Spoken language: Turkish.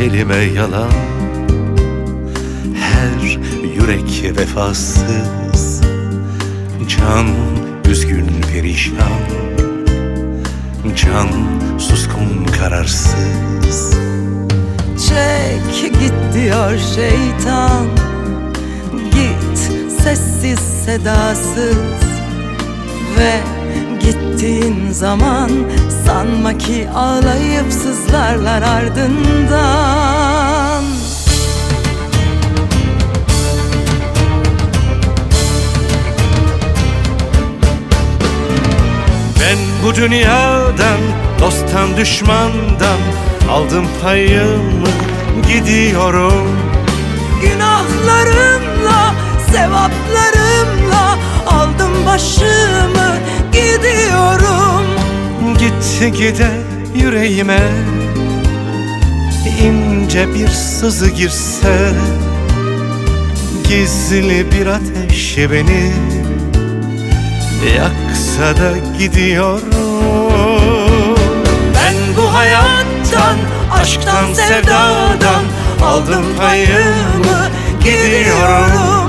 kelime yalan. Her yürek vefasız Can üzgün perişan. Can suskun kararsız. Çek git diyor şeytan. Git sessiz sedasız. Ve gittiğin zaman Sanma ki ağlayıp sızlarlar ardından Ben bu dünyadan, dosttan düşmandan Aldım payımı, gidiyorum. Günahlarımla, sevaplarımla Aldım başımı gidiyorum. Gitti gide yüreğime ince bir sızı girse Gizli bir ateş beni Yaksa da gidiyorum. Ben bu hayattan, aşktan, sevdadan Aldım payımı, gidiyorum